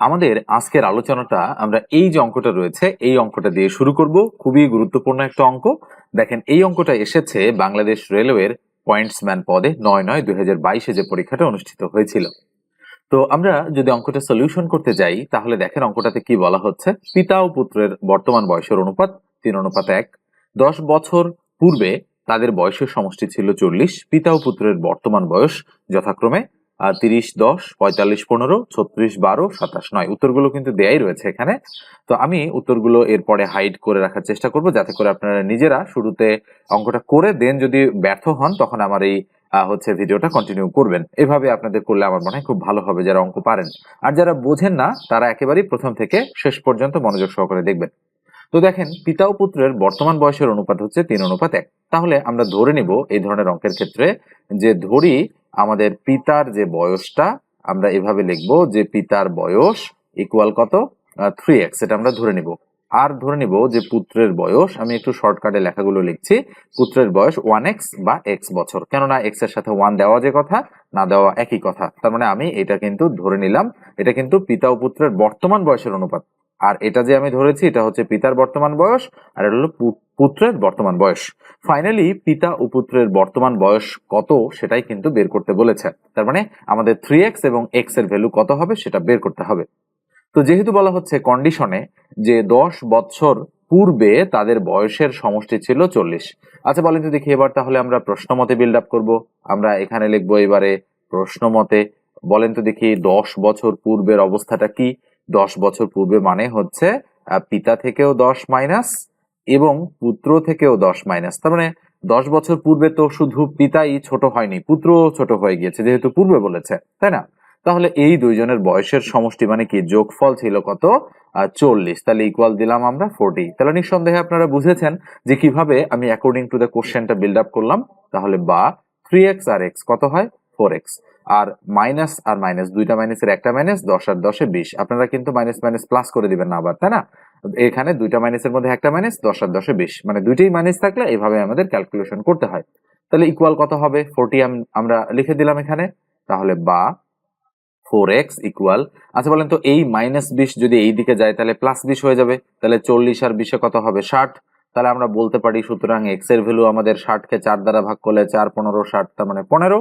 আমাদের আজকের আলোচনাটা আমরা এই যে অঙ্কটা রয়েছে, এই অঙ্কটা দিয়ে শুরু করব। খুবই গুরুত্বপূর্ণ একটা অঙ্ক। দেখেন, এই অঙ্কটা এসেছে বাংলাদেশ রেলওয়ের পয়েন্টসম্যান পদে নয় নয় দুই হাজার বাইশে যে পরীক্ষাটা অনুষ্ঠিত হয়েছিল। তো আমরা যদি অঙ্কটা সলিউশন করতে যাই, তাহলে দেখেন অঙ্কটাতে কি বলা হচ্ছে? পিতা ও পুত্রের বর্তমান বয়সের অনুপাত তিন, অনুপাত এক। দশ বছর পূর্বে তাদের বয়সের সমষ্টি ছিল চল্লিশ। পিতা ও পুত্রের বর্তমান বয়স যথাক্রমে তিরিশ, দশ, পঁয়তাল্লিশ, পনেরো, ছত্রিশ, বারো, সাতাশ, নয়। উত্তরগুলো কিন্তু দেয়াই রয়েছে এখানে। তো আমি উত্তরগুলো এরপরে হাইড করে রাখার চেষ্টা করব যাতে করে আপনারা নিজেরা শুরুতে অঙ্কটা করে দেন। যদি ব্যর্থ হন, তখন আমার এই হচ্ছে ভিডিওটা কন্টিনিউ করবেন। এভাবে আপনাদের করলে আমার মনে হয় খুব ভালো হবে যারা অঙ্ক পারেন। আর যারা বোঝেন না, তারা একেবারেই প্রথম থেকে শেষ পর্যন্ত মনোযোগ সহকারে দেখবেন। তো দেখেন, পিতা ও পুত্রের বর্তমান বয়সের অনুপাত হচ্ছে তিন, অনুপাত এক। তাহলে আমরা ধরে নিব এই ধরনের অঙ্কের ক্ষেত্রে যে ধরি আমাদের পিতার যে বয়সটা, আমরা এভাবে লিখব যে পিতার বয়স ইকুয়াল কত? থ্রি এক্স এটা আমরা ধরে নিব। আর ধরে নিব যে পুত্রের বয়স, আমি একটু শর্টকাটে লেখাগুলো লিখছি, পুত্রের বয়স ওয়ান এক্স বা এক্স বছর। কেননা এক্সের সাথে ওয়ান দেওয়া যে কথা, না দেওয়া একই কথা। তার মানে আমি এটা কিন্তু ধরে নিলাম, এটা কিন্তু পিতা ও পুত্রের বর্তমান বয়সের অনুপাত। আর এটা যে আমি ধরেছি, এটা হচ্ছে পিতার বর্তমান বয়স, আর এটা হলো পুত্রের বর্তমান বয়স। ফাইনালি পিতা ও পুত্রের বর্তমান বয়স কত সেটাই কিন্তু বের করতে বলেছে। তার মানে আমাদের থ্রি এক্স এবং এক্সের ভ্যালু কত হবে সেটা বের করতে হবে। তো যেহেতু বলা হচ্ছে কন্ডিশনে যে দশ বছর পূর্বে তাদের বয়সের সমষ্টি ছিল চল্লিশ। আচ্ছা বলেন তো দেখি এবার তাহলে আমরা প্রশ্ন মতে বিল্ড আপ করব। আমরা এখানে লিখব এবারে প্রশ্ন মতে বলেন তো দেখি দশ বছর পূর্বের অবস্থাটা কি? দশ বছর পূর্বে মানে হচ্ছে পিতা থেকেও দশ মাইনাস এবং পুত্র থেকেও দশ মাইনাস। তার মানে দশ বছর পূর্বে তো শুধু পিতাই ছোট হয়নি, পুত্রও ছোট হয়ে গিয়েছে যেহেতু পূর্বে বলেছে, তাই না? তাহলে এই দুইজনের বয়সের সমষ্টি মানে কি? যোগফল ছিল কত? চল্লিশ। তাহলে ইকুয়াল দিলাম আমরা ফোরটি তাহলে নিঃসন্দেহে আপনারা বুঝেছেন যে কীভাবে আমি অ্যাকর্ডিং টু দ্য কোশ্চেনটা বিল্ড আপ করলাম, তাহলে বা থ্রি এক্স আর এক্স কত হয়? ফোর এক্স আর মাইনাস আর মাইনাস দুইটা মাইনাসের একটা মাইনাস দশ আর দশে বিশ। আপনারা কিন্তু মাইনাস মাইনাস প্লাস করে দিবেন না আবার, তাই না? এখানে দুইটা মাইনাসের মধ্যে একটা মাইনাস দশ আর দশে বিশ। মানে দুইটাই মাইনাস থাকলে এইভাবে আমাদের ক্যালকুলেশন করতে হয়। তাহলে ইকুয়াল কত হবে? ফোরটি আমরা লিখে দিলাম এখানে। তাহলে বা ফোর এক্স ইকুয়াল আচ্ছা বলেন তো এই মাইনাস বিশ যদি এই দিকে যায়, তাহলে প্লাস বিশ হয়ে যাবে। তাহলে চল্লিশ আর বিশে কত হবে? ষাট। তাহলে আমরা বলতে পারি সুতরাং এক্সের ভ্যালু আমাদের ষাটকে চার দ্বারা ভাগ করলে চার, পনেরো, ষাট, তার মানে পনেরো।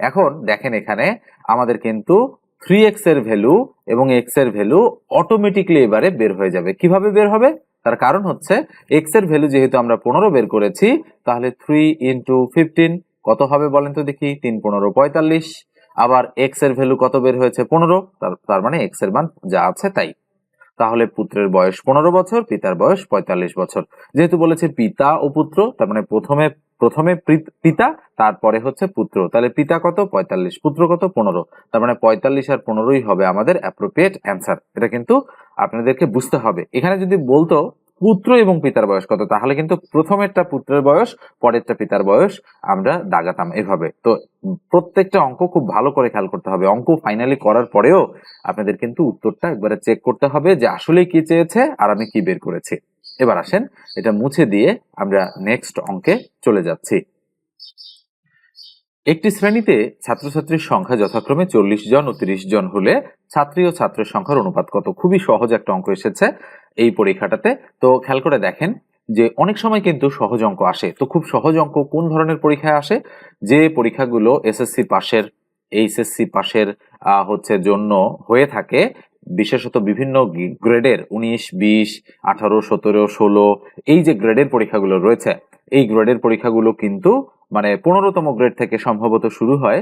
এখন দেখেন এখানে আমাদের কিন্তু থ্রি এক্সের ভ্যালু এবং এক্সের ভ্যালু অটোমেটিকলি এবারে বের হয়ে যাবে। কীভাবে বের হবে? তার কারণ হচ্ছে এক্সের ভ্যালু যেহেতু আমরা পনেরো বের করেছি, তাহলে থ্রি ইন্টু ফিফটিন কত হবে বলেন তো দেখি? তিন পনেরো পঁয়তাল্লিশ। আবার এক্সের ভ্যালু কত বের হয়েছে? পনেরো। তার মানে এক্সের মান যা আছে তাই। তাহলে পুত্রের বয়স পনেরো বছর, পিতার বয়স পঁয়তাল্লিশ বছর। যেহেতু বলেছে পিতা ও পুত্র, তার মানে প্রথমে প্রথমে পিত- তারপরে হচ্ছে পুত্র। তাহলে পিতা কত? পঁয়তাল্লিশ। পুত্র কত? পনেরো। তার মানে পঁয়তাল্লিশ আর পনেরোই হবে আমাদের অ্যাপ্রোপ্রিয়েট অ্যান্সার এটা কিন্তু আপনাদেরকে বুঝতে হবে। এখানে যদি বলতো পুত্র এবং পিতার বয়স কত, তাহলে কিন্তু প্রথমেরটা পুত্রের বয়স, পরেরটা পিতার বয়স আমরা দাগাতাম এভাবে। তো প্রত্যেকটা অঙ্ক খুব ভালো করে খেয়াল করতে হবে। অঙ্ক ফাইনালি করার পরেও আপনাদের কিন্তু উত্তরটা একবারে চেক করতে হবে যে আসলে কি চেয়েছে আর আমি কি বের করেছি। এবার আসেন, এটা মুছে দিয়ে আমরা নেক্সট অঙ্কে চলে যাচ্ছি। একটি শ্রেণীতে ছাত্রছাত্রীর সংখ্যা যথাক্রমে চল্লিশ জন ও তিরিশ জন হলে ছাত্রী ও ছাত্রের সংখ্যার অনুপাত কত? খুবই সহজ একটা অঙ্ক এসেছে এই পরীক্ষাটাতে। তো খেয়াল করে দেখেন যে অনেক সময় কিন্তু সহজ অঙ্ক আসে। তো খুব সহজ অঙ্ক কোন ধরনের পরীক্ষায় আসে? যে পরীক্ষাগুলো এসএসসি পাশের, এইচএসসি পাশের হচ্ছে জন্য হয়ে থাকে বিশেষত বিভিন্ন গ্রেডের উনিশ, বিশ, আঠারো, সতেরো, ষোলো, এই যে গ্রেডের পরীক্ষাগুলো রয়েছে, এই গ্রেডের পরীক্ষাগুলো কিন্তু মানে পনেরোতম গ্রেড থেকে সম্ভবত শুরু হয়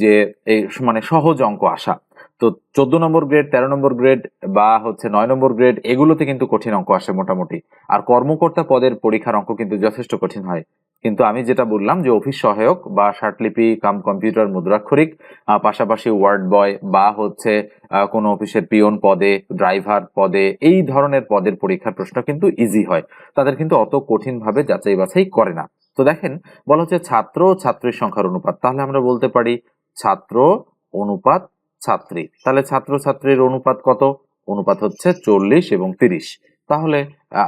যে এই মানে সহজ অঙ্ক আসা। তো চোদ্দ নম্বর গ্রেড, তেরো নম্বর গ্রেড বা হচ্ছে নয় নম্বর গ্রেড, এগুলোতে কিন্তু কঠিন অঙ্ক আসে মোটামুটি। আর কর্মকর্তা পদের পরীক্ষার অঙ্ক কিন্তু যথেষ্ট কঠিন হয়। কিন্তু আমি যেটা বললাম যে অফিস সহায়ক বা শার্টলিপি কাম কম্পিউটার, মুদ্রাক্ষরিক পাশাপাশি ওয়ার্ড বয় বা হচ্ছে কোনো অফিসের পিয়ন পদে, ড্রাইভার পদে, এই ধরনের পদের পরীক্ষার প্রশ্ন কিন্তু ইজি হয়। তাদের কিন্তু অত কঠিন ভাবে যাচাই বাছাই করে না। তো দেখেন, বলা হচ্ছে ছাত্র ছাত্রীর সংখ্যার অনুপাত। তাহলে আমরা বলতে পারি ছাত্র, অনুপাত, ছাত্রী। তাহলে ছাত্র ছাত্রীর অনুপাত কত? অনুপাত হচ্ছে চল্লিশ এবং তিরিশ। তাহলে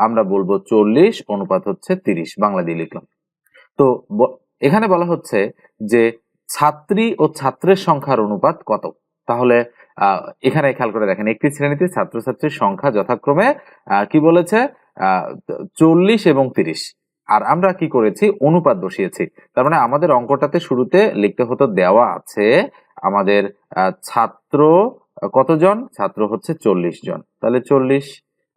আমরা বলব চল্লিশ, অনুপাত হচ্ছে তিরিশ। বাংলা দিয়ে লিখলাম। তো এখানে বলা হচ্ছে যে ছাত্রী ও ছাত্রের সংখ্যার অনুপাত কত? তাহলে এখানে খেয়াল করে দেখেন, একটি শ্রেণীতে ছাত্রছাত্রীর সংখ্যা যথাক্রমে কি বলেছে? চল্লিশ এবং তিরিশ। আর আমরা কি করেছি? অনুপাত বসিয়েছি। তার মানে আমাদের অঙ্কটাতে শুরুতে লিখতে হতো দেওয়া আছে আমাদের ছাত্র কতজন? ছাত্র হচ্ছে চল্লিশ জন। তাহলে চল্লিশ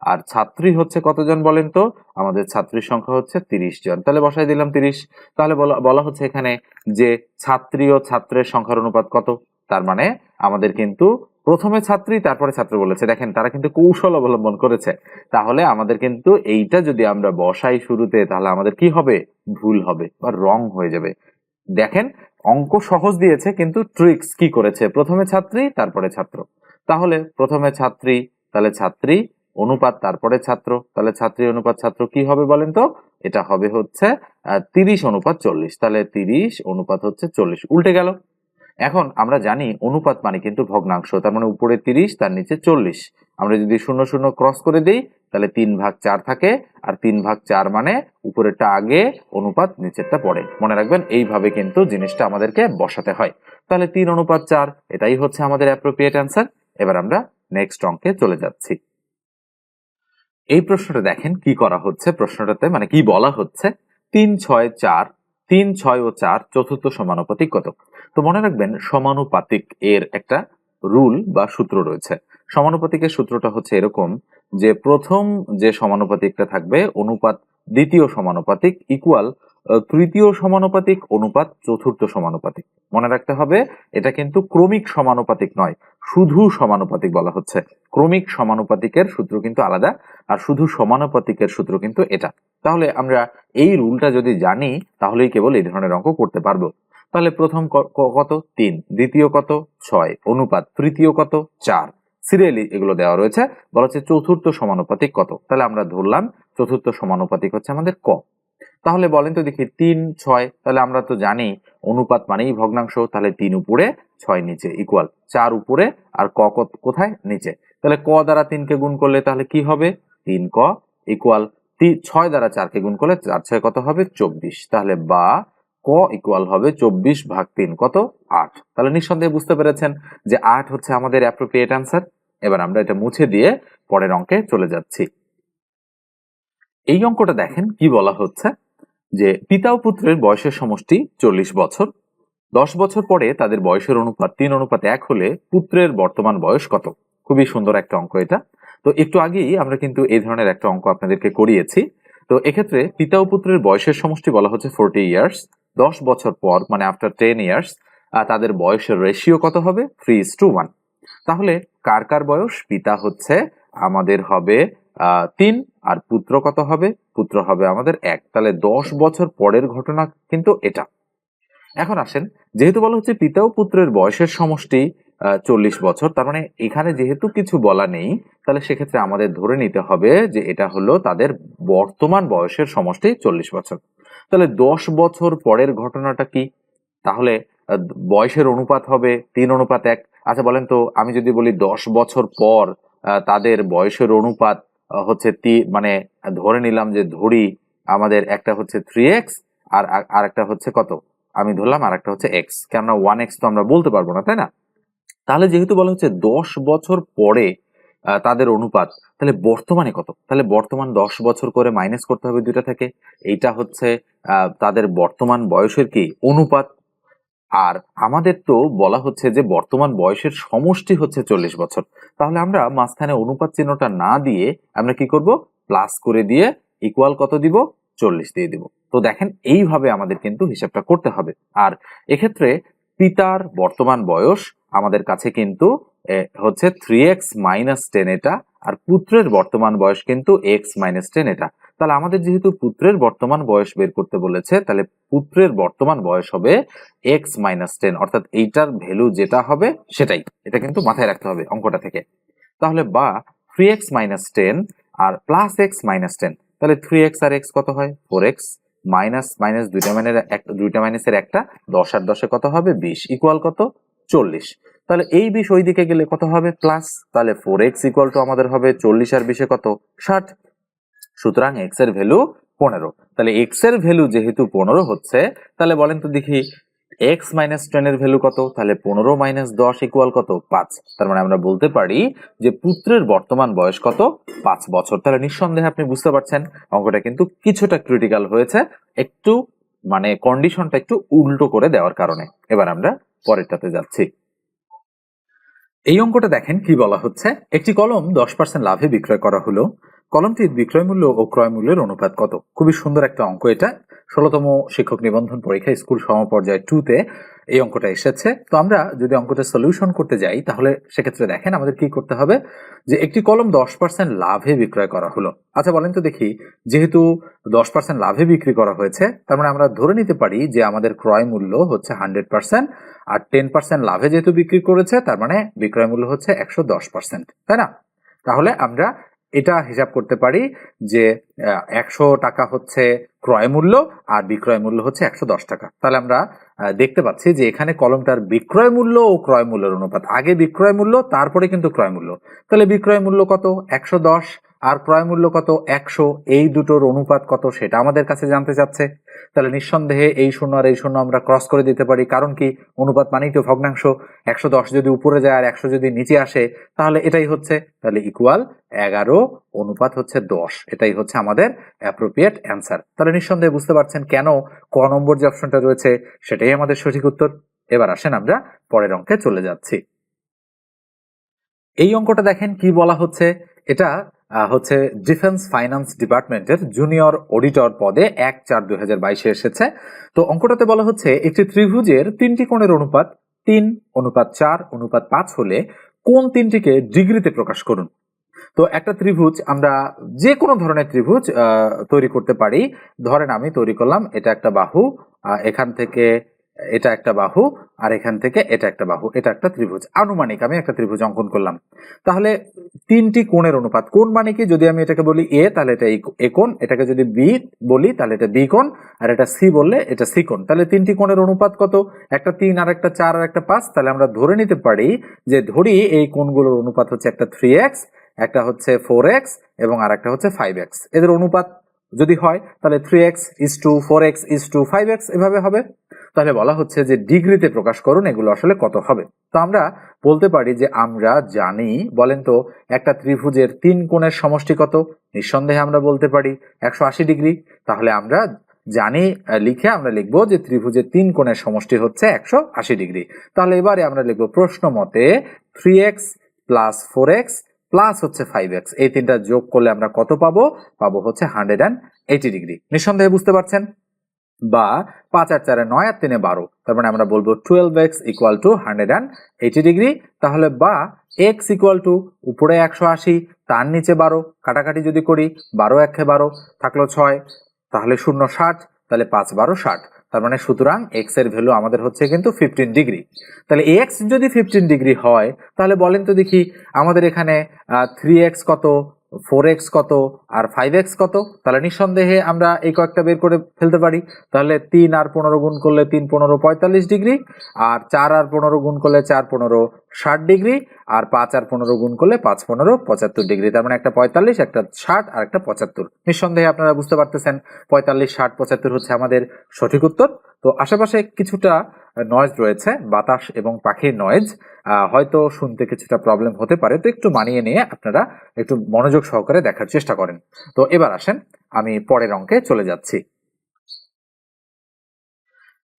আর ছাত্রী হচ্ছে কতজন বলেন তো? আমাদের ছাত্রীর সংখ্যা হচ্ছে তিরিশ জন। তাহলে বসাই দিলাম তিরিশ। তাহলে বলা হচ্ছে এখানে যে ছাত্রী ও ছাত্রের সংখ্যার অনুপাত কত? তার মানে আমাদের কিন্তু প্রথমে ছাত্রী, তারপরে ছাত্র বলেছে। দেখেন, তারা কিন্তু কৌশল অবলম্বন করেছে। তাহলে আমাদের কিন্তু এইটা যদি আমরা বসাই শুরুতে, তাহলে আমাদের কি হবে? ভুল হবে বা রং হয়ে যাবে। দেখেন, অঙ্ক সহজ দিয়েছে, কিন্তু ট্রিক্স কি করেছে? প্রথমে ছাত্রী, তারপরে ছাত্র। তাহলে প্রথমে ছাত্রী, তাহলে ছাত্রী অনুপাত, তারপরে ছাত্র। তাহলে ছাত্রী অনুপাত ছাত্র কি হবে বলেন তো? এটা হবে হচ্ছে তিরিশ অনুপাত চল্লিশ। তাহলে তিরিশ অনুপাত হচ্ছে চল্লিশ। উল্টে গেল। এখন আমরা জানি অনুপাত মানে কিন্তু ভগ্নাংশ, তার মানে উপরে তিরিশ, তার নিচে চল্লিশ। আমরা যদি শূন্য শূন্য ক্রস করে দিই, তাহলে তিন ভাগ চার থাকে, আর তিন ভাগ চার মানে উপরেরটা আগে, অনুপাত নিচেরটা পড়ে মনে রাখবেন, এইভাবে কিন্তু জিনিসটা আমাদেরকে বসাতে হয়। তাহলে তিন অনুপাত চার, এটাই হচ্ছে আমাদের অ্যাপ্রোপ্রিয়েট অ্যান্সার এবার আমরা নেক্সট অঙ্কে চলে যাচ্ছি। এই প্রশ্নটা দেখেন, কি করা হচ্ছে? প্রশ্নটাতে মানে কি বলা হচ্ছে? তিন ছয় চার, তিন ছয় ও চার চতুর্থ সমানুপাতিক কত? তো মনে রাখবেন, সমানুপাতিক এর একটা রুল বা সূত্র রয়েছে। সমানুপাতিকের সূত্রটা হচ্ছে এরকম যে, প্রথম যে সমানুপাতিকটা থাকবে, অনুপাত দ্বিতীয় সমানুপাতিক ইকুয়াল তৃতীয় সমানুপাতিক, অনুপাত চতুর্থ সমানুপাতিক। মনে রাখতে হবে, এটা কিন্তু ক্রমিক সমানুপাতিক নয়। শুধু সমানুপাতিক বলা হচ্ছে। ক্রমিক সমানুপাতিকের সূত্র কিন্তু আলাদা, আর শুধু সমানুপাতিকের সূত্র কিন্তু এটা। তাহলে আমরা এই রুলটা যদি জানি, তাহলেই কেবল এই ধরনের অঙ্ক করতে পারব। তাহলে প্রথম কত? তিন। দ্বিতীয় কত? ছয়। অনুপাত তৃতীয় কত? চার। সিরিয়ালি এগুলো দেওয়া রয়েছে। বলা হচ্ছে চতুর্থ সমানুপাতিক কত? তাহলে আমরা ধরলাম চতুর্থ সমানুপাতিক হচ্ছে আমাদের ক। তাহলে বলেন তো দেখি, তিন, ছয়, তাহলে আমরা তো জানি অনুপাত মানেই ভগ্নাংশ, তাহলে তিন উপরে ছয় নিচে ইকুয়াল চার উপরে আর ক কোথায়? নিচে। তাহলে ক দ্বারা তিনকে গুণ করলে তাহলে কি হবে? তিন ক ইকুয়াল ছয় দ্বারা চারকে গুণ করলে চার ছয় কত হবে? চব্বিশ। তাহলে বা ক ইকুয়াল হবে চব্বিশ ভাগ তিন কত? আট। তাহলে নিঃসন্দেহে বুঝতে পেরেছেন যে আট হচ্ছে আমাদের অ্যাপ্রোপ্রিয়েট অ্যান্সার এবার আমরা এটা মুছে দিয়ে পরের অঙ্কে চলে যাচ্ছি। এই অঙ্কটা দেখেন কি বলা হচ্ছে। যে পিতা ও পুত্রের বয়সের সমষ্টি চল্লিশ বছর। দশ বছর পরে তাদের বয়সের অনুপাত, তিন অনুপাত এক হলে পুত্রের বর্তমান বয়স কত? খুবই সুন্দর একটা অঙ্ক এটা। তো একটু আগেই আমরা কিন্তু এই ধরনের একটা অঙ্ক আপনাদেরকে করিয়েছি। তো এক্ষেত্রে পিতা ও পুত্রের বয়সের সমষ্টি বলা হচ্ছে ফোরটি ইয়ার্স দশ বছর পর মানে আফটার টেন ইয়ার্স তাদের বয়সের রেশিও কত হবে? থ্রি ইস টু ওয়ান তাহলে কার কার বয়স? পিতা হচ্ছে, আমাদের হবে তিন, আর পুত্র কত হবে? পুত্র হবে আমাদের এক। তাহলে দশ বছর পরের ঘটনা কিন্তু এটা। এখন আসেন, যেহেতু বলা হচ্ছে পিতা ও পুত্রের বয়সের সমষ্টি চল্লিশ বছর, তার মানে এখানে যেহেতু কিছু বলা নেই, তাহলে সেক্ষেত্রে আমাদের ধরে নিতে হবে যে এটা হলো তাদের বর্তমান বয়সের সমষ্টি, চল্লিশ বছর। তাহলে দশ বছর পরের ঘটনাটা কি? তাহলে বয়সের অনুপাত হবে তিন অনুপাত এক। আচ্ছা বলেন তো, আমি যদি বলি দশ বছর পর তাদের বয়সের অনুপাত হচ্ছে তি মানে ধরে নিলাম যে ধরি আমাদের একটা হচ্ছে থ্রি এক্স আর আর একটা হচ্ছে কত? আমি ধরলাম আর একটা হচ্ছে এক্স কেননা ওয়ান এক্স তো আমরা বলতে পারব না, তাই না? তাহলে যেহেতু বলা হচ্ছে দশ বছর পরে তাদের অনুপাত, তাহলে বর্তমানে কত? তাহলে বর্তমান দশ বছর করে মাইনাস করতে হবে দুইটা থেকে। এইটা হচ্ছে তাদের বর্তমান বয়সের কি? অনুপাত আর আমাদের তো বলা হচ্ছে যে বর্তমান বয়সের সমষ্টি হচ্ছে চল্লিশ বছর। তাহলে আমরা মাঝখানে অনুপাত চিহ্নটা না দিয়ে আমরা কি করব? প্লাস করে দিয়ে ইকুয়াল কত দিব? চল্লিশ দিয়ে দিব। তো দেখেন, এইভাবে আমাদের কিন্তু হিসাবটা করতে হবে। আর এক্ষেত্রে পিতার বর্তমান বয়স আমাদের কাছে কিন্তু হচ্ছে থ্রি এক্স মাইনাস টেন এটা, আর পুত্রের বর্তমান বয়স কিন্তু এক্স মাইনাস টেন এটা। তাহলে আমাদের যেহেতু পুত্রের বর্তমান বয়স বের করতে বলেছে, তাহলে পুত্রের বর্তমান বয়স হবে এক্স মাইনাস টেন অর্থাৎ এইটার ভ্যালু যেটা হবে সেটাই। এটা কিন্তু মাথায় রাখতে হবে অঙ্কটা থেকে। তাহলে বা থ্রি এক্স মাইনাস টেন আর প্লাস এক্স মাইনাস টেন তাহলে থ্রি এক্স আর এক্স কত হয়? ফোর এক্স মাইনাস মাইনাস দুইটা মাইনের এক, দুইটা মাইনাসের একটা, দশ আর দশে কত হবে? বিশ ইকুয়াল কত? চল্লিশ। তাহলে এই বিষ ওই দিকে গেলে কত হবে? প্লাস তাহলে ফোর এক্স ইকুয়াল টু আমাদের হবে চল্লিশ আর বিশে কত? ষাট। সুতরাং এক্সের ভ্যালু পনেরো। তাহলে এক্সের ভ্যালু যেহেতু পনেরো হচ্ছে, তাহলে বলেন তো দেখি এক্স মাইনাস টেনের ভ্যালু কত? তাহলে পনেরো মাইনাস দশ ইকুয়াল কত? পাঁচ। তার মানে আমরা বলতে পারি যে পুত্রের বর্তমান বয়স কত? পাঁচ বছর। তাহলে নিঃসন্দেহে আপনি বুঝতে পারছেন, অঙ্কটা কিন্তু কিছুটা ক্রিটিক্যাল হয়েছে, একটু মানে কন্ডিশনটা একটু উল্টো করে দেওয়ার কারণে। এবার আমরা পরেরটাতে যাচ্ছি। এই অঙ্কটা দেখেন কি বলা হচ্ছে? একটি কলম দশ পার্সেন্ট লাভে বিক্রয় করা হলো। কলমটির বিক্রয় মূল্য ও ক্রয় মূল্যের অনুপাত কত? খুবই সুন্দর একটা অঙ্ক এটা। ষোলতম শিক্ষক নিবন্ধন পরীক্ষা স্কুল সমপর্যায় টুতে এই অঙ্কটা এসেছে। তো আমরা যদি অঙ্কটা সলিউশন করতে যাই, তাহলে সেক্ষেত্রে দেখেন আমাদের কি করতে হবে? যে একটি কলম দশ পার্সেন্ট লাভে বিক্রয় করা হলো। আচ্ছা বলেন তো দেখি, যেহেতু দশ পার্সেন্ট লাভে বিক্রি করা হয়েছে, তার মানে আমরা ধরে নিতে পারি যে আমাদের ক্রয় মূল্য হচ্ছে হান্ড্রেড পার্সেন্ট আর টেন পার্সেন্ট লাভে যেহেতু বিক্রি করেছে, তার মানে বিক্রয় মূল্য হচ্ছে একশো দশ পার্সেন্ট তাই না? তাহলে আমরা এটা হিসাব করতে পারি যে একশো টাকা হচ্ছে ক্রয় মূল্য আর বিক্রয় মূল্য হচ্ছে একশো দশ টাকা। তাহলে আমরা দেখতে পাচ্ছি যে এখানে কলমটার বিক্রয় মূল্য ও ক্রয় মূল্যের অনুপাত। আগে বিক্রয় মূল্য, তারপরে কিন্তু ক্রয় মূল্য। তাহলে বিক্রয় মূল্য কত? একশো দশ। আর ক্রয় মূল্য কত? একশো। এই দুটোর অনুপাত কত সেটা আমাদের কাছে জানতে চাচ্ছে। তাহলে নিঃসন্দেহে এই শূন্য আর এই শূন্য আমরা ক্রস করে দিতে পারি। কারণ কি? অনুপাত মানেই তো ভগ্নাংশ। একশো দশ যদি উপরে যায় আর একশো যদি নিচে আসে, তাহলে এটাই হচ্ছে, তাহলে ইকুয়াল এগারো, অনুপাত হচ্ছে দশ। এটাই হচ্ছে আমাদের অ্যাপ্রোপ্রিয়েট অ্যান্সার তাহলে নিঃসন্দেহে বুঝতে পারছেন কেন ক নম্বর যে অপশনটা রয়েছে, সেটাই আমাদের সঠিক উত্তর। এবার আসেন আমরা পরের অঙ্কে চলে যাচ্ছি। এই অঙ্কটা দেখেন কি বলা হচ্ছে? এটা হচ্ছে ডিফেন্স ফাইন্যান্স ডিপার্টমেন্টের জুনিয়র অডিটর পদে এক চার দুই হাজার বাইশে এসেছে। তো অঙ্কটাতে বলা হচ্ছে, একটি ত্রিভুজের তিনটি কোণের অনুপাত তিন, অনুপাত চার, অনুপাত পাঁচ হলে কোন তিনটিকে ডিগ্রিতে প্রকাশ করুন? তো একটা ত্রিভুজ, আমরা যে কোনো ধরনের ত্রিভুজ তৈরি করতে পারি। ধরেন আমি তৈরি করলাম, এটা একটা বাহু এখান থেকে এটা একটা বাহু, আর এখান থেকে এটা একটা বাহু, এটা একটা ত্রিভুজ। আনুমানিক, আমি একটা ত্রিভুজ অঙ্কন করলাম। তাহলে তিনটি কোণের অনুপাত কোণ মানে কি? যদি আমি এটাকে বলি এ তাহলে এটা এ কোণ, এটাকে যদি বি বলি, তাহলে এটা বি কোণ, আর এটা সি বললে এটা সি কোণ। তাহলে তিনটি কোণের অনুপাত কত? একটা তিন, আর একটা চার, আর একটা পাঁচ। তাহলে আমরা ধরে নিতে পারি যে ধরি এই কোণগুলোর অনুপাত হচ্ছে একটা থ্রি এক্স একটা হচ্ছে ফোর এক্স এবং আর একটা হচ্ছে ফাইভ এক্স এদের অনুপাত যদি হয়, তাহলে three x is to four x is to five x এভাবে হবে। তাহলে বলা হচ্ছে যে ডিগ্রিতে প্রকাশ করুন, এগুলো আসলে কত হবে? তো আমরা বলতে পারি যে আমরা জানি, বলেন তো, একটা ত্রিভুজের তিন কোণের সমষ্টি কত? নিঃসন্দেহে আমরা বলতে পারি একশো আশি ডিগ্রি। তাহলে আমরা জানি, লিখে আমরা লিখব যে ত্রিভুজের তিন কোণের সমষ্টি হচ্ছে একশো আশি ডিগ্রি। তাহলে এবারে আমরা লিখব প্রশ্ন মতে three x plus four x plus হচ্ছে ফাইভ এক্স এই তিনটা যোগ করলে আমরা কত পাবো? পাবো হচ্ছে হান্ড্রেড অ্যান্ড এইটি ডিগ্রি নিঃসন্দেহে বুঝতে পারছেন? বা পাঁচ আর চারে নয় আর তিনে বারো। তার মানে আমরা বলব twelve x equal to hundred and eighty degree তাহলে বা এক্স ইকুয়াল টু উপরে একশো আশি, তার নিচে বারো। কাটাকাটি যদি করি, বারো একে বারো, থাকল ছয়। তাহলে শূন্য ষাট, তাহলে পাঁচ বারো ষাট। তার মানে সুতরাং এক্সের ভ্যালু আমাদের হচ্ছে কিন্তু ফিফটিন ডিগ্রি তাহলে এক্স যদি ফিফটিন ডিগ্রি হয়, তাহলে বলেন তো দেখি আমাদের এখানে থ্রি এক্স কত? ফোর এক্স কত আর ফাইভ এক্স কত? তাহলে নিঃসন্দেহে আমরা এই কয়েকটা বের করে ফেলতে পারি। তাহলে তিন আর পনেরো গুণ করলে তিন পনেরো পঁয়তাল্লিশ ডিগ্রি, আর চার আর পনেরো গুণ করলে চার পনেরো ষাট ডিগ্রি, আর পাঁচ আর পনেরো গুণ করলে পাঁচ পনেরো পঁচাত্তর ডিগ্রি। তার মানে একটা পঁয়তাল্লিশ, একটা ষাট, আর একটা পঁচাত্তর। নিঃসন্দেহে আপনারা বুঝতে পারতেছেন, পঁয়তাল্লিশ, ষাট, পঁচাত্তর হচ্ছে আমাদের সঠিক উত্তর। তো আশেপাশে কিছুটা নয়েজ রয়েছে, বাতাস এবং পাখির নয়েজ হয়তো শুনতে কিছুটা প্রবলেম হতে পারে। তো একটু মানিয়ে নিয়ে আপনারা একটু মনোযোগ সহকারে দেখার চেষ্টা করেন। তো এবার আসেন, আমি পরের অঙ্কে চলে যাচ্ছি।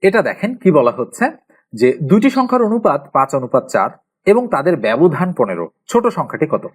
এটা দেখেন কি বলা হচ্ছে যে দুটি সংখ্যার অনুপাত পাঁচ, অনুপাত চার এবং তাদের ব্যবধান পনেরো। ছোট সংখ্যাটি কত?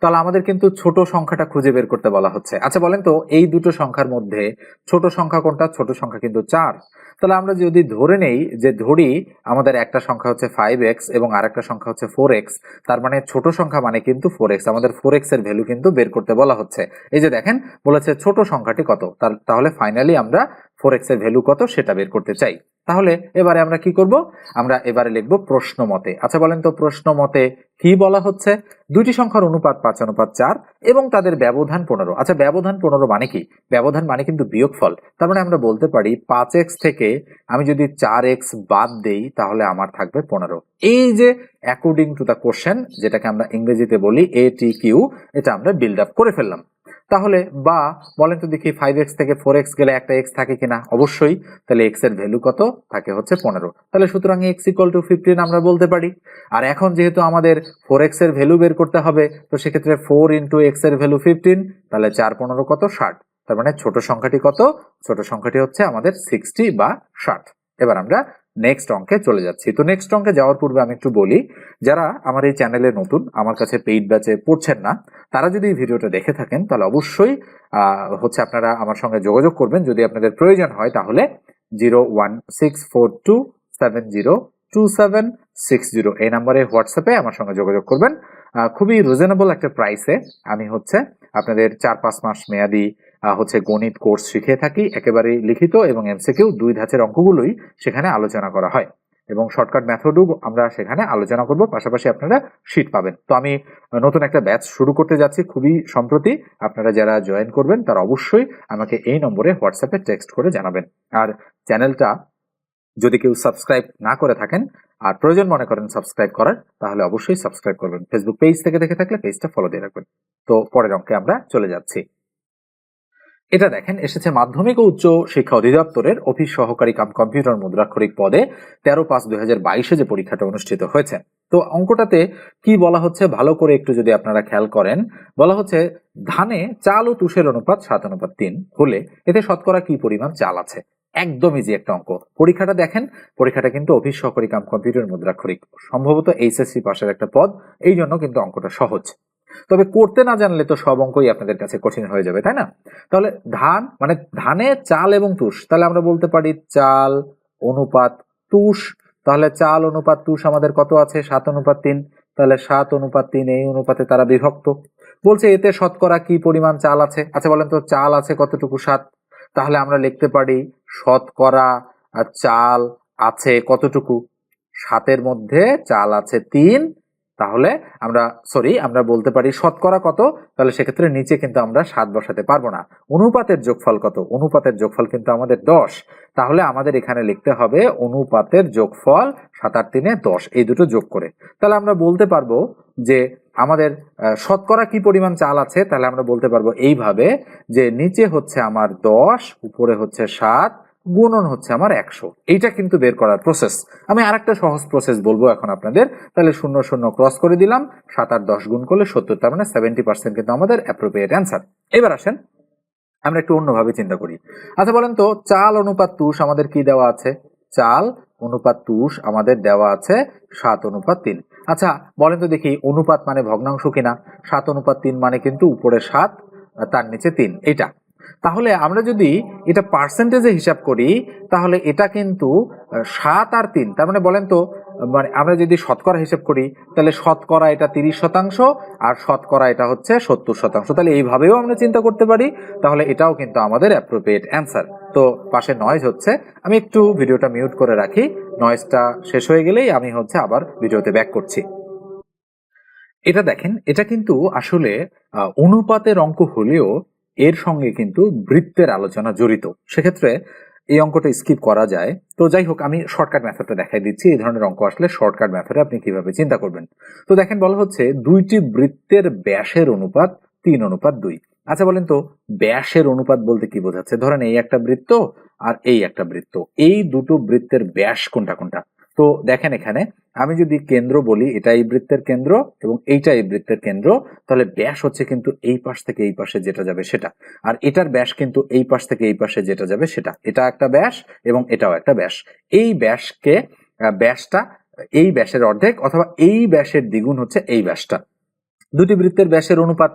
তাহলে আমাদের কিন্তু ছোট সংখ্যাটা খুঁজে বের করতে বলা হচ্ছে। আচ্ছা বলেন তো, এই দুটো সংখ্যার মধ্যে ছোট সংখ্যা কোনটা? ছোট সংখ্যা কিন্তু চার। তাহলে আমরা যদি ধরে নেই যে ধরি, আমাদের একটা সংখ্যা হচ্ছে ফাইভ এক্স এবং আরেকটা সংখ্যা হচ্ছে ফোর এক্স তার মানে ছোট সংখ্যা মানে কিন্তু ফোর এক্স আমাদের ফোর এক্সের ভ্যালু কিন্তু বের করতে বলা হচ্ছে। এই যে দেখেন, বলেছে ছোট সংখ্যাটি কত? তাহলে ফাইনালি আমরা ফোর এক্সের ভ্যালু কত সেটা বের করতে চাই। তাহলে এবারে আমরা কি করব? আমরা এবারে লিখব প্রশ্ন মতে। আচ্ছা বলেন তো প্রশ্ন মতে কি বলা হচ্ছে? দুইটি সংখ্যার অনুপাত পাঁচ, অনুপাত চার এবং তাদের ব্যবধান পনেরো। আচ্ছা ব্যবধান পনেরো মানে কি? ব্যবধান মানে কিন্তু বিয়োগফল। তার মানে আমরা বলতে পারি পাঁচ এক্স থেকে আমি যদি চার এক্স বাদ দেই, তাহলে আমার থাকবে পনেরো। এই যে অ্যাকর্ডিং টু দ্য কোশ্চেন যেটাকে আমরা ইংরেজিতে বলি এ টি কিউ এটা আমরা বিল্ড আপ করে ফেললাম। তাহলে বা বলেন তো দেখি ফাইভ এক্স থেকে ফোর এক্স গেলে একটা এক্স থাকে কিনা? অবশ্যই। তাহলে এক্সের ভ্যালু কত? থাকে হচ্ছে পনেরো। তাহলে সুতরাং এক্স ইকুয়াল টু ফিফটিন আমরা বলতে পারি। আর এখন যেহেতু আমাদের ফোর এক্সের ভ্যালু বের করতে হবে, তো সেক্ষেত্রে ফোর ইন্টু এক্সের ভ্যালু ফিফটিন তাহলে চার পনেরো কত ষাট? তার মানে ছোট সংখ্যাটি কত? ছোট সংখ্যাটি হচ্ছে আমাদের সিক্সটি বা ষাট। এবার আমরা নেক্সট অঙ্কে চলে যাচ্ছি। তো নেক্সট অঙ্কে যাওয়ার পূর্বে আমি একটু বলি, যারা আমার এই চ্যানেলে নতুন, আমার কাছে পেইড ব্যাচে পড়ছেন না, তারা যদি এই ভিডিওটা দেখে থাকেন, তাহলে অবশ্যই হচ্ছে আপনারা আমার সঙ্গে যোগাযোগ করবেন। যদি আপনাদের প্রয়োজন হয়, তাহলে zero one six four two seven zero two seven six zero এই নাম্বারে হোয়াটসঅ্যাপে আমার সঙ্গে যোগাযোগ করবেন। খুবই রিজনেবল একটা প্রাইসে আমি হচ্ছে আপনাদের চার পাঁচ মাস মেয়াদি হচ্ছে গণিত কোর্স শিখে থাকি একেবারে লিখিত এবং এমসিকিউ দুই ধাঁচের অঙ্কগুলোই সেখানে আলোচনা করা হয়। এবং শর্টকাট মেথডও আমরা সেখানে আলোচনা করব, পাশাপাশি আপনারা শীট পাবেন। তো আমি নতুন একটা ব্যাচ শুরু করতে যাচ্ছি, খুবই সম্প্রতি। আপনারা যারা জয়েন করবেন, তারা অবশ্যই আমাকে এই নম্বরে হোয়াটসঅ্যাপে টেক্সট করে জানাবেন। আর চ্যানেলটা যদি কেউ সাবস্ক্রাইব না করে থাকেন, আর প্রয়োজন মনে করেন সাবস্ক্রাইব করার, তাহলে অবশ্যই সাবস্ক্রাইব করবেন। ফেসবুক পেজ থেকে দেখে থাকলে পেজটা ফলো দিয়ে রাখবেন। তো পরের অঙ্কে আমরা চলে যাচ্ছি। এটা দেখেন, এসেছে মাধ্যমিক ও উচ্চ শিক্ষা অধিদপ্তরের অফিস সহকারী কাম কম্পিউটার মুদ্রাক্ষরিক পদে তেরো পাঁচ দুই বাইশে যে পরীক্ষাটা অনুষ্ঠিত হয়েছে। তো অঙ্কটাতে কি বলা হচ্ছে, ভালো করে একটু যদি আপনারা খেয়াল করেন, বলা হচ্ছে ধানে চাল ও তুষের অনুপাত সাত অনুপাত তিন হলে এতে শতকরা কি পরিমাণ চাল আছে? একদম ইজি একটা অঙ্ক। পরীক্ষাটা দেখেন, পরীক্ষাটা কিন্তু অফিস সহকারী কাম কম্পিউটার মুদ্রাক্ষরিক, সম্ভবত এইচএসসি পাশের একটা পদ এই জন্য কিন্তু অঙ্কটা সহজ। তবে করতে না জানলে তো সব অঙ্কই আপনাদের কাছে কঠিন হয়ে যাবে, তাই না? তাহলে ধান মানে ধানে চাল এবং তুষ, তাহলে আমরা বলতে পারি চাল, অনুপাত তুষ, তাহলে চাল, অনুপাত তুষ আমাদের কত আছে? সাত অনুপাত তিন। তাহলে সাত অনুপাত তিন, এই অনুপাতে তারা বিভক্ত। বলছে এতে শতকরা কি পরিমাণ চাল আছে? আচ্ছা বলেন তো চাল আছে কতটুকু? সাত। তাহলে আমরা লিখতে পারি শতকরা চাল আছে কতটুকু? সাতের মধ্যে চাল আছে তিন তাহলে আমরা সরি আমরা বলতে পারি শতকরা কত? তাহলে সেক্ষেত্রে নিচে কিন্তু আমরা সাত বসাতে পারব না। অনুপাতের যোগফল কত? অনুপাতের যোগফল কিন্তু আমাদের দশ। তাহলে আমাদের এখানে লিখতে হবে অনুপাতের যোগফল সাত আট তিনে দশ। এই দুটো যোগ করে। তাহলে আমরা বলতে পারব যে আমাদের শতকরা কি পরিমাণ চাল আছে? তাহলে আমরা বলতে পারব এইভাবে যে নিচে হচ্ছে আমার দশ, উপরে হচ্ছে সাত গুণন হচ্ছে আমার একশো। এইটা কিন্তু বের করার প্রসেস আমি আরেকটা সহজ প্রসেস বলব এখন আপনাদের। তাহলে শূন্য শূন্য ক্রস করে দিলাম। সাত আর দশ গুণ করলে সত্তর, তার মানে সেভেন্টি পার্সেন্ট কিন্তু আমাদের অ্যাপ্রোপ্রিয়েট অ্যান্সার এবার আসেন, আমরা একটু অন্যভাবে চিন্তা করি। আচ্ছা বলেন তো, চাল, অনুপাত, তুষ আমাদের কি দেওয়া আছে? চাল, অনুপাত, তুষ আমাদের দেওয়া আছে সাত, অনুপাত, তিন। আচ্ছা বলেন তো দেখি, অনুপাত মানে ভগ্নাংশ কিনা? সাত, অনুপাত, তিন মানে কিন্তু উপরে সাত, তার নিচে তিন। এটা তাহলে আমরা যদি এটা পার্সেন্টেজে হিসাব করি, তাহলে এটা কিন্তু সাত আর তিন। তার মানে বলেন তো মানে আমরা যদি শতকরা হিসাব করি, তাহলে শতকরা এটা তিরিশ শতাংশ, আর শতকরা এটা হচ্ছে সত্তর শতাংশ। তাহলে এইভাবেও আমরা চিন্তা করতে পারি, তাহলে এটাও কিন্তু আমাদের অ্যাপ্রোপ্রিয়েট অ্যান্সার তো পাশে নয়েজ হচ্ছে, আমি একটু ভিডিওটা মিউট করে রাখি নয়েজটা শেষ হয়ে গেলেই আমি হচ্ছে আবার ভিডিওতে ব্যাক করছি। এটা দেখেন, এটা কিন্তু আসলে অনুপাতের অঙ্ক হলেও এর সঙ্গে কিন্তু বৃত্তের আলোচনা জড়িত। সেক্ষেত্রে এই অঙ্কটা স্কিপ করা যায়। তো যাই হোক, আমি শর্টকাট মেথডটা দেখাই দিচ্ছি। এই ধরনের অঙ্ক আসলে শর্টকাট মেথডে আপনি কীভাবে চিন্তা করবেন? তো দেখেন, বলা হচ্ছে দুইটি বৃত্তের ব্যাসের অনুপাত তিন অনুপাত দুই। আচ্ছা বলেন তো, ব্যাসের অনুপাত বলতে কি বোঝাচ্ছে? ধরেন এই একটা বৃত্ত আর এই একটা বৃত্ত। এই দুটো বৃত্তের ব্যাস কোনটা কোনটা? তো দেখেন এখানে, আমি যদি কেন্দ্র বলি, এটা এই বৃত্তের কেন্দ্র এবং এইটা এই বৃত্তের কেন্দ্র, তাহলে ব্যাস হচ্ছে কিন্তু এই পাশ থেকে এই পাশে যেটা যাবে সেটা। আর এটার ব্যাস কিন্তু এই পাশ থেকে এই পাশে যেটা যাবে সেটা। এটা একটা ব্যাস এবং এটাও একটা ব্যাস। এই ব্যাসকে ব্যাসটা, এই ব্যাসের অর্ধেক অথবা এই ব্যাসের দ্বিগুণ হচ্ছে এই ব্যাসটা। দুটি বৃত্তের ব্যাসের অনুপাত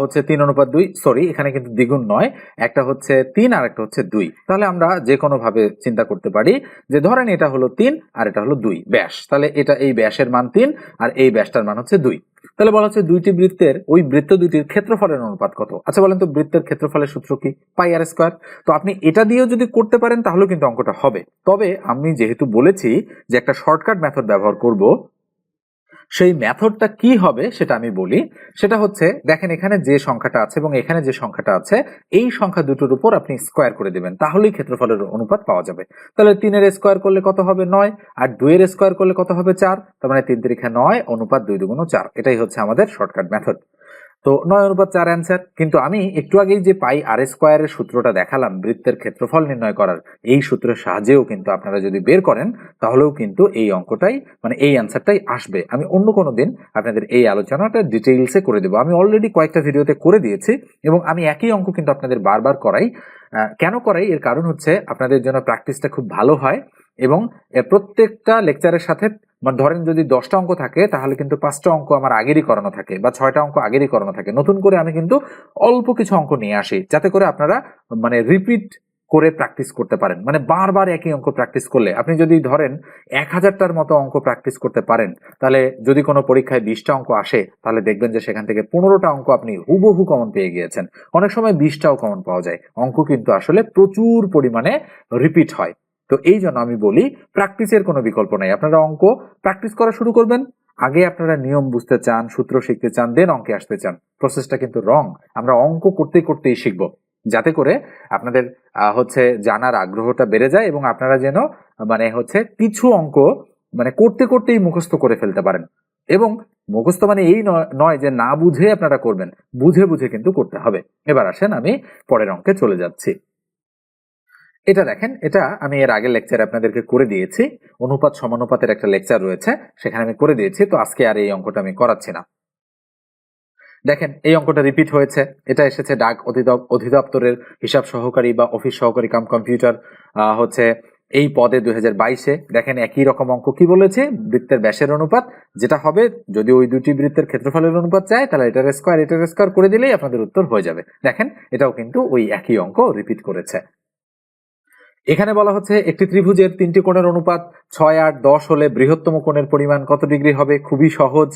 হচ্ছে তিন অনুপাত দুই সরি এখানে কিন্তু দ্বিগুণ নয়, একটা হচ্ছে তিন আর একটা হচ্ছে দুই। তাহলে আমরা যে কোনো ভাবে চিন্তা করতে পারি যে ধরেন এটা হলো তিন আর এটা হলো দুই, ব্যাস। তাহলে এটা এই ব্যাসের মান তিন আর এই ব্যাসটার মান হচ্ছে দুই। তাহলে বলা হচ্ছে দুইটি বৃত্তের, ওই বৃত্ত দুইটির ক্ষেত্রফলের অনুপাত কত? আচ্ছা বলেন তো বৃত্তের ক্ষেত্রফলের সূত্র কি? Pi r square. তো আপনি এটা দিয়েও যদি করতে পারেন তাহলেও কিন্তু অঙ্কটা হবে। তবে আমি যেহেতু বলেছি যে একটা শর্টকাট মেথড ব্যবহার করব সেই মেথডটা কি হবে সেটা আমি বলি। সেটা হচ্ছে, দেখেন এখানে যে সংখ্যাটা আছে এবং এখানে যে সংখ্যাটা আছে, এই সংখ্যা দুটোর উপর আপনি স্কোয়ার করে দেবেন। তাহলেই ক্ষেত্রফলের অনুপাত পাওয়া যাবে। তাহলে তিনের স্কোয়ার করলে কত হবে নয়? আর দুইয়ের স্কোয়ার করলে কত হবে চার? তার মানে তিন তিরিখা নয়, অনুপাত দুই দুগুণ চার। এটাই হচ্ছে আমাদের শর্টকাট মেথড তো নয় অনুপাত চার অ্যান্সার কিন্তু আমি একটু আগেই যে পাই আর স্কোয়ারের সূত্রটা দেখালাম, বৃত্তের ক্ষেত্রফল নির্ণয় করার, এই সূত্রের সাহায্যেও কিন্তু আপনারা যদি বের করেন, তাহলেও কিন্তু এই অঙ্কটাই মানে এই অ্যান্সারটাই আসবে। আমি অন্য কোনো দিন আপনাদের এই আলোচনাটা ডিটেইলসে করে দেবো। আমি অলরেডি কয়েকটা ভিডিওতে করে দিয়েছি এবং আমি একই অঙ্ক কিন্তু আপনাদের বারবার করাই। কেন করাই? এর কারণ হচ্ছে আপনাদের জন্য প্র্যাকটিসটা খুব ভালো হয় এবং প্রত্যেকটা লেকচারের সাথে ধরেন যদি দশটা অঙ্ক থাকে, তাহলে কিন্তু পাঁচটা অঙ্ক আমার আগেরই করানো থাকে বা ছয়টা অঙ্ক আগেরই করানো থাকে। নতুন করে আমি কিন্তু অল্প কিছু অঙ্ক নিয়ে আসি, যাতে করে আপনারা মানে রিপিট করে প্র্যাকটিস করতে পারেন। মানে বারবার একই অঙ্ক প্র্যাকটিস করলে। আপনি যদি ধরেন এক হাজারটার মতো অঙ্ক প্র্যাকটিস করতে পারেন, তাহলে যদি কোনো পরীক্ষায় বিশটা অঙ্ক আসে, তাহলে দেখবেন যে সেখান থেকে পনেরোটা অঙ্ক আপনি হুবহু কমন পেয়ে গিয়েছেন। অনেক সময় বিশটাও কমন পাওয়া যায়। অঙ্ক কিন্তু আসলে প্রচুর পরিমাণে রিপিট হয়। তো এই জন্য আমি বলি প্র্যাকটিসের কোনো বিকল্প নাই। আপনারা অঙ্ক প্র্যাকটিস করা শুরু করবেন। আগে আপনারা নিয়ম বুঝতে চান, সূত্র শিখতে চান দেন অঙ্কে আসতে চান। প্রসেসটা কিন্তু রং আমরা অঙ্ক করতে করতেই শিখব। যাতে করে আপনাদের হচ্ছে জানার আগ্রহটা বেড়ে যায় এবং আপনারা যেন মানে হচ্ছে কিছু অঙ্ক মানে করতে করতেই মুখস্থ করে ফেলতে পারেন। এবং মুখস্থ মানে এই নয় যে না বুঝে আপনারা করবেন। বুঝে বুঝে কিন্তু করতে হবে। এবার আসেন আমি পরের অঙ্কে চলে যাচ্ছি। এটা দেখেন, এটা আমি এর আগের লেকচারে আপনাদেরকে করে দিয়েছি। অনুপাত, সমানুপাতের একটা লেকচার রয়েছে, সেখানে আমি করে দিয়েছি, তো আজকে আর এই অঙ্কটা আমি করাচ্ছি না। দেখেন, এই অঙ্কটা রিপিট হয়েছে, এটা এসেছে ডাক অধিদপ- অধিদপ্তরের হিসাব সহকারী বা অফিস সহকারী কাম কম্পিউটার হচ্ছে এই পদে দুই বাইশে। দেখেন, একই রকম অঙ্ক কি বলেছে? বৃত্তের ব্যাসের অনুপাত, যেটা হবে যদি ওই দুটি বৃত্তের ক্ষেত্রফলের অনুপাত চায়, তাহলে এটার স্কোয়ার এটার স্কোয়ার করে দিলেই আপনাদের উত্তর হয়ে যাবে। দেখেন, এটাও কিন্তু ওই একই অঙ্ক রিপিট করেছে। এখানে বলা হচ্ছে একটি ত্রিভুজের তিনটি কোণের অনুপাত ছয় আট দশ হলে বৃহত্তম কোণের পরিমাণ কত ডিগ্রি হবে? খুবই সহজ।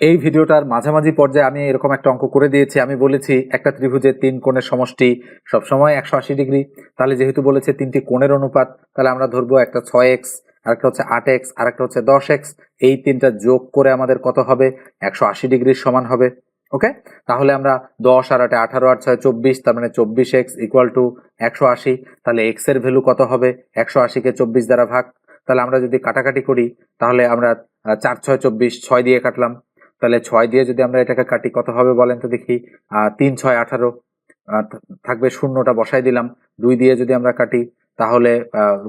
এই ভিডিওটার মাঝামাঝি পর্যায়ে আমি এরকম একটা অঙ্ক করে দিয়েছি। আমি বলেছি একটা ত্রিভুজের তিন কোণের সমষ্টি সবসময় একশো আশি ডিগ্রি। তাহলে যেহেতু বলেছে তিনটি কোণের অনুপাত, তাহলে আমরা ধরবো একটা ছয় এক্স, আরেকটা হচ্ছে আট এক্স, আরেকটা হচ্ছে দশ এক্স। এই তিনটা যোগ করে আমাদের কত হবে? একশো আশি ডিগ্রির সমান হবে। ওকে? তাহলে আমরা দশ আর আটে আঠারো আর ছয়, চব্বিশ, তার মানে চব্বিশ এক্স ইকুয়াল টু একশো আশি। তাহলে এক্সের ভ্যালু কত হবে? একশো আশিকে চব্বিশ দ্বারা ভাগ। তাহলে আমরা যদি কাটাকাটি করি, তাহলে আমরা চার, ছয়, চব্বিশ, ছয় দিয়ে কাটলাম। তাহলে ছয় দিয়ে যদি আমরা এটাকে কাটি, কত হবে বলেন তো দেখি? তিন, ছয়, আঠারো। থাকবে শূন্যটা বসাই দিলাম। দুই দিয়ে যদি আমরা কাটি তাহলে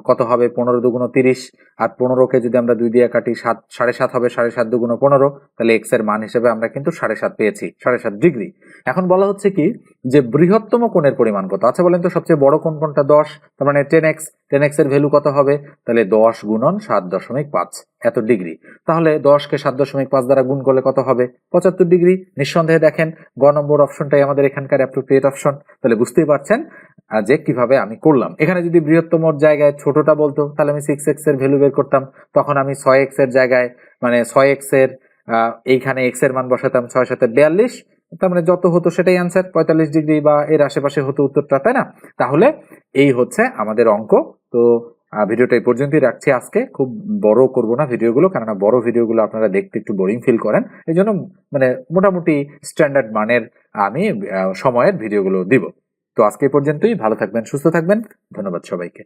কত হবে? পনেরো দুগুণ তিরিশ। আর পনেরোকে যদি আমরা দুই দিয়ে কাটি, সাত, সাড়ে সাত হবে, সাড়ে সাত দুগুণ পনেরো। তাহলে এক্সের মান হিসেবে আমরা কিন্তু সাড়ে সাত পেয়েছি, সাড়ে সাত ডিগ্রি। এখন বলা হচ্ছে কি যে বৃহত্তম কোণের পরিমাণ কত? আচ্ছা বলেন তো, সবচেয়ে বড় কোণ কোনটা দশ? তার মানে টেন এক্স টেন এক্সের ভ্যালু কত হবে? তাহলে দশ গুণন সাত দশমিক পাঁচ, এত ডিগ্রি। তাহলে দশকে সাত দশমিক পাঁচ দ্বারা গুণ করলে কত হবে? পঁচাত্তর ডিগ্রি। নিঃসন্দেহে দেখেন, গ নম্বর অপশনটাই আমাদের এখানকার অ্যাপ্রোপ্রিয়েট অপশন তাহলে বুঝতেই পারছেন যে কীভাবে আমি করলাম। এখানে যদি বৃহত্তম জায়গায় ছোটটা বলতো, তাহলে আমি সিক্স এক্সের ভ্যালু বের করতাম। তখন আমি ছয় এক্সের জায়গায় মানে ছয় এক্সের এইখানে এক্সের মান বসাতাম ছয় সাথে বিয়াল্লিশ। তার মানে যত হতো সেটাই অ্যান্সার পঁয়তাল্লিশ ডিগ্রি বা এর আশেপাশে হতো উত্তরটা, তাই না? তাহলে এই হচ্ছে আমাদের অঙ্ক। তো ভিডিওটা এই পর্যন্তই রাখছি আজকে। খুব বড় করব না ভিডিওগুলো, কেননা বড় ভিডিওগুলো আপনারা দেখতে একটু বোরিং ফিল করেন। এই জন্য মানে মোটামুটি স্ট্যান্ডার্ড মানের আমি সময়ের ভিডিওগুলো দিব। তো আজকে পর্যন্তই ভালো থাকবেন সুস্থ থাকবেন ধন্যবাদ সবাইকে।